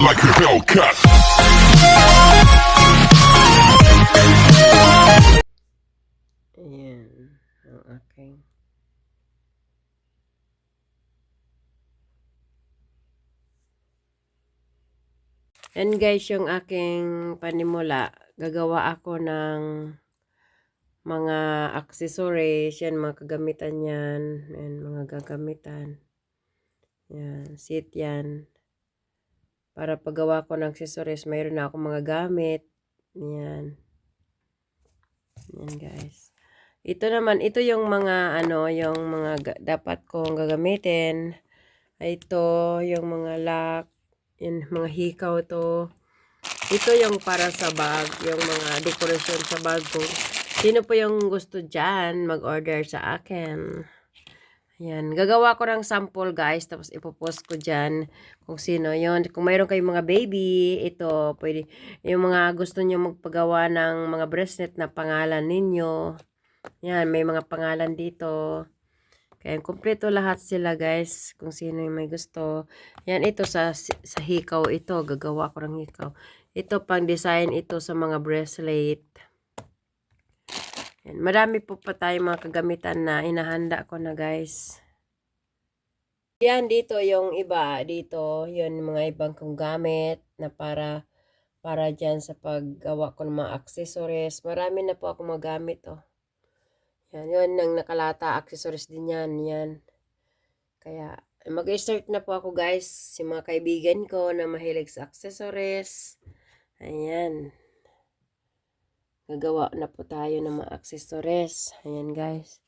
like a Hellcat. Ayan. Ang aking. And guys, yung aking panimula, gagawa ako ng mga accessories, yan, mga kagamitan yan, yan, mga gagamitan. Yan, seat yan. Para paggawa ko ng accessories, mayroon na ako mga gamit. Yan. Yan guys. Ito naman, ito yung mga ano, yung mga ga- dapat kong gagamitin. Ito, yung mga lock, yung mga hikaw to. Ito yung para sa bag, yung mga decoration sa bag ko. Sino po yung gusto dyan, mag-order sa akin. Ayan, gagawa ko ng sample guys, tapos ipopost ko dyan kung sino yon Kung mayroon kayong mga baby, ito, pwede, yung mga gusto nyo magpagawa ng mga bracelet na pangalan ninyo. Yan, may mga pangalan dito. Kaya kumpleto lahat sila guys, kung sino yung may gusto. Yan, ito sa, sa hikaw ito, gagawa ko ng hikaw. Ito pang design ito sa mga bracelet. Yan, marami po pa tayong mga kagamitan na inahanda ko na guys. Yan, dito yung iba. Dito, yun mga ibang kong gamit na para para dyan sa paggawa ko ng mga accessories. Marami na po ako magamit oh. Yan, yun ang nakalata. Accessories din yan. Yan. Kaya, mag-start na po ako guys. Yung mga kaibigan ko na mahilig sa accessories. Ayan. Gagawa na po tayo ng mga accessories. Ayan guys.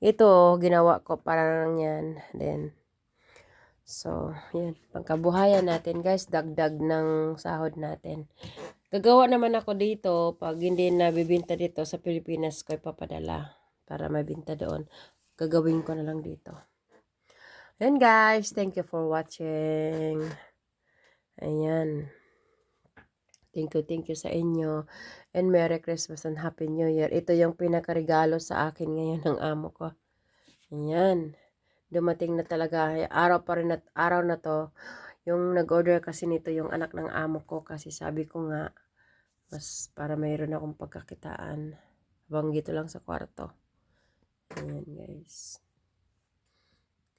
Ito, ginawa ko para lang yan. Then, so, yan. Pangkabuhayan natin guys. Dagdag ng sahod natin. Gagawa naman ako dito. Pag hindi nabibinta dito sa Pilipinas ko ipapadala. Para mabinta doon. Gagawin ko na lang dito. Ayan guys. Thank you for watching. Ayan. Thank you, thank you sa inyo. And Merry Christmas and Happy New Year. Ito yung pinakaregalo sa akin ngayon ng amo ko. Ayan. Dumating na talaga. Araw pa rin at araw na to. Yung nag-order kasi nito yung anak ng amo ko. Kasi sabi ko nga, mas para mayroon akong pagkakitaan. Habang dito lang sa kwarto. Ayan guys.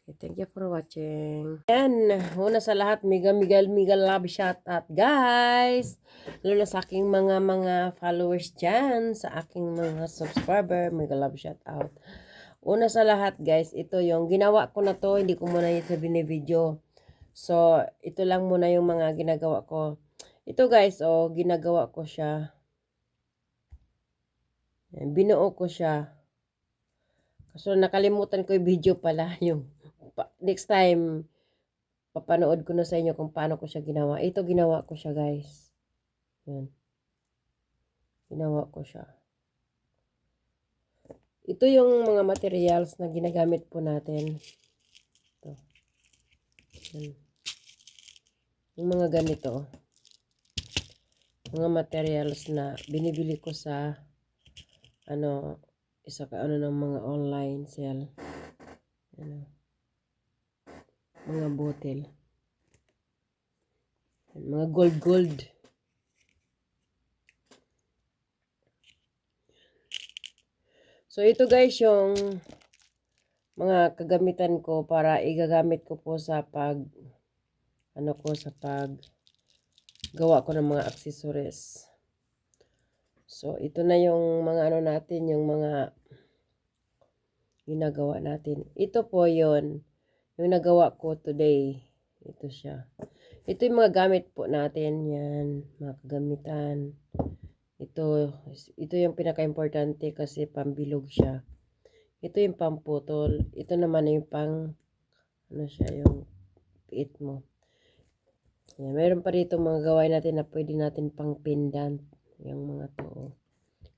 Okay, thank you for watching. Ayan, una sa lahat, mega mega mega love shout out guys. Lalo sa aking mga mga followers dyan, sa aking mga subscriber, mega love shout out. Una sa lahat guys, ito yung ginawa ko na to, hindi ko muna ito binibideo. So, ito lang muna yung mga ginagawa ko. Ito guys, oh, ginagawa ko siya. Binuo ko siya. Kaso nakalimutan ko yung video pala yung next time papanood ko na sa inyo kung paano ko siya ginawa. Ito ginawa ko siya, guys. Yan. Ginawa ko siya. Ito yung mga materials na ginagamit po natin. Ito. Yan. Yung mga ganito. Mga materials na binibili ko sa ano, isa ka ano ng mga online sale. Ano mga botel. Mga gold gold. So ito guys yung mga kagamitan ko para igagamit ko po sa pag ano ko sa pag gawa ko ng mga accessories. So ito na yung mga ano natin, yung mga ginagawa natin. Ito po yon yung nagawa ko today. Ito siya. Ito yung mga gamit po natin. Yan. Mga kagamitan. Ito. Ito yung pinaka-importante kasi pambilog siya. Ito yung pamputol. Ito naman yung pang ano siya yung piit mo. Yan. Meron pa dito mga gawain natin na pwede natin pang pendant. Yung mga to. oh.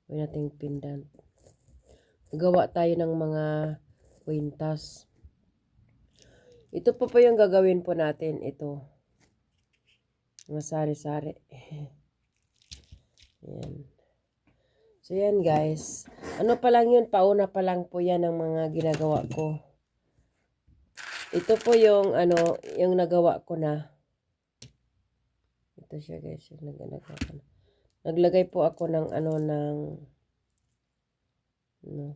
Pwede natin pendant. Gawa tayo ng mga kwintas. Ito pa po yung gagawin po natin. Ito. Mga sari-sari. Ayan. So, yan guys. Ano pa lang yun? Pauna pa lang po yan ang mga ginagawa ko. Ito po yung ano, yung nagawa ko na. ito siya guys. Yung nag ako na. Naglagay po ako ng ano ng no.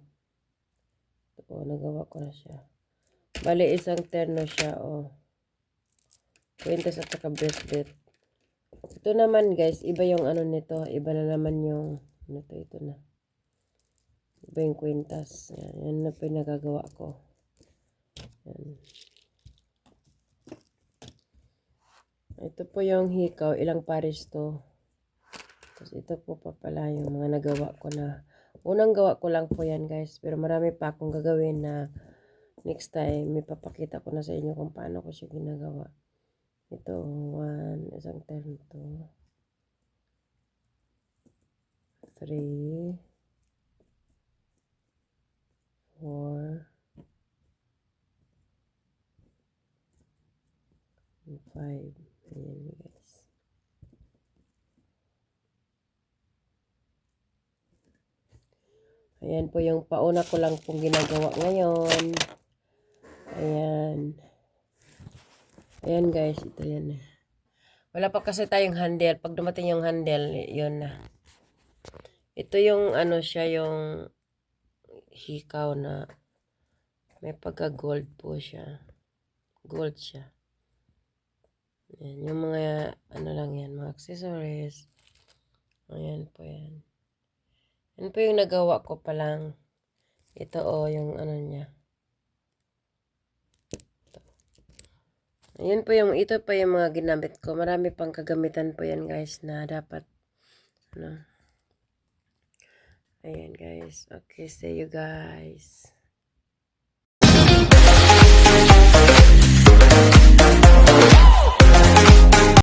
Oo, nagawa ko na siya. Bali, isang terno siya, oh. Kwintas at saka bracelet. Ito naman, guys, iba yung ano nito. Iba na naman yung, ano to, ito na. Iba yung kwintas. Yan, yan na po yung nagagawa ko. Yan. Ito po yung hikaw. Ilang pares to. Tapos ito po pa pala yung mga nagawa ko na. Unang gawa ko lang po yan guys. Pero marami pa akong gagawin na next time may papakita ko na sa inyo kung paano ko siya ginagawa. Ito, one, isang turn to. Three. Four. and Five. Ayan guys. Ayan po yung pauna ko lang pong ginagawa ngayon. Ayan. Ayan guys, ito yan. Wala pa kasi tayong handle. Pag dumating yung handle, yun na. Ito yung ano siya, yung hikaw na may pagka-gold po siya. Gold siya. Ayan, yung mga ano lang yan, mga accessories. Ayan po yan. Yan po yung nagawa ko pa lang. Ito o, yung ano niya. Ayan po yung, ito pa yung mga ginamit ko. Marami pang kagamitan po yan guys na dapat, ano. Ayan guys. Okay, see you guys.